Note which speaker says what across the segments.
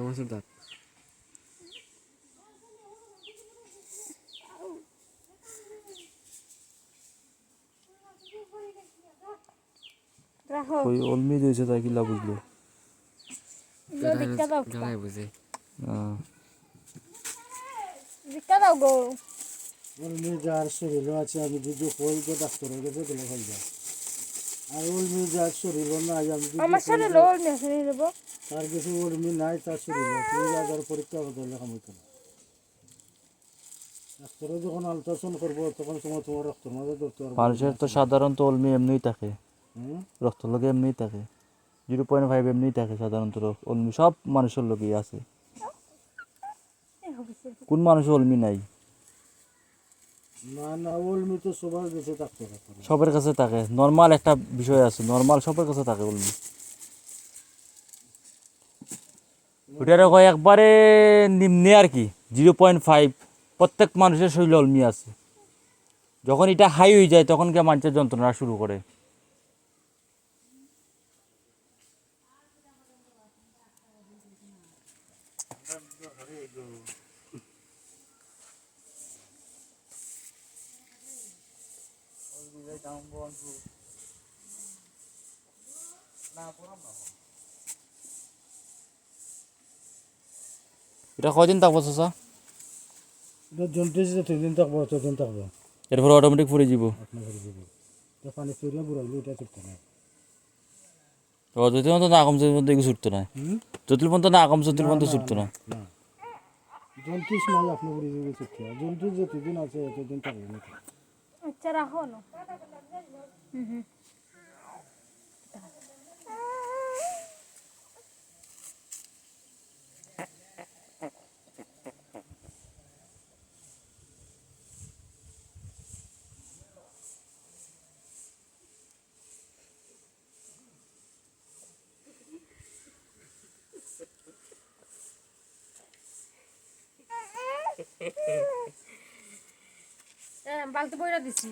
Speaker 1: মাছের দাঁত
Speaker 2: ওই অলমি দিয়েছে তাই কিলা বুঝলো
Speaker 1: বুঝে
Speaker 3: দাও গো
Speaker 4: যার আছে আমি যদি কই গো ডাক্তারের কাছে গেলে হয়ে যায় আর নাই আমি
Speaker 3: আমার
Speaker 4: তার কিছু নাই তার শরীর পরীক্ষা ডাক্তারে যখন আলট্রাসাউন্ড করব তখন তোমার তোমার রক্তের মাঝে ধরতে পারব।
Speaker 2: মানুষের তো সাধারণত অলমি এমনিই থাকে? রক্ত লগে এমনিই থাকে। জিরো পয়েন্ট ফাইভ এমনিই থাকে সাধারণত অলমি সব মানুষের লগেই আছে। কোন মানুষের অলমি নাই?
Speaker 4: সবার
Speaker 2: সবার কাছে থাকে। নর্মাল একটা বিষয় আছে নর্মাল সবার কাছে থাকে অলমি ওটার একবারে নিম্নে আর কি জিরো পয়েন্ট ফাইভ প্রত্যেক মানুষের শরীরে অলমি আছে। যখন এটা হাই হয়ে যায়, তখন কে মানুষের যন্ত্রণা শুরু করে? এটা কয়দিন থাকব চাচা?
Speaker 4: এটা জন্টিস যতদিন থাকব ততদিন থাকব।
Speaker 2: এরপরে অটোমেটিক ফুরে যাব
Speaker 4: পানি ফিরিয়ে বুড়াইলে এটা চুপতে না
Speaker 2: তো যতদিন পর্যন্ত না কমছে পর্যন্ত এগুলো ছুটতো না
Speaker 4: হুম?
Speaker 2: যতদিন পর্যন্ত না কমছে ততদিন পর্যন্ত ছুটতো না
Speaker 4: না। জন্টিস নাই আপনার ঘরে যাবে চুপতে জন্টিস যতদিন আছে ততদিন থাকবে না
Speaker 3: τσεραγώνω. Κάτω বালতি বইরা দিছি।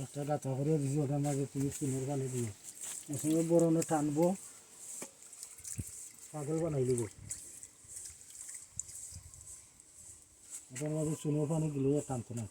Speaker 4: একটা ডাটা করে দিছি ওটার মাঝে তুমি চুনের পানি দিও ওর বরণে টানবো পাগল বানাই দিব ওটার মাঝে চুনের পানি দিলেও টানতো না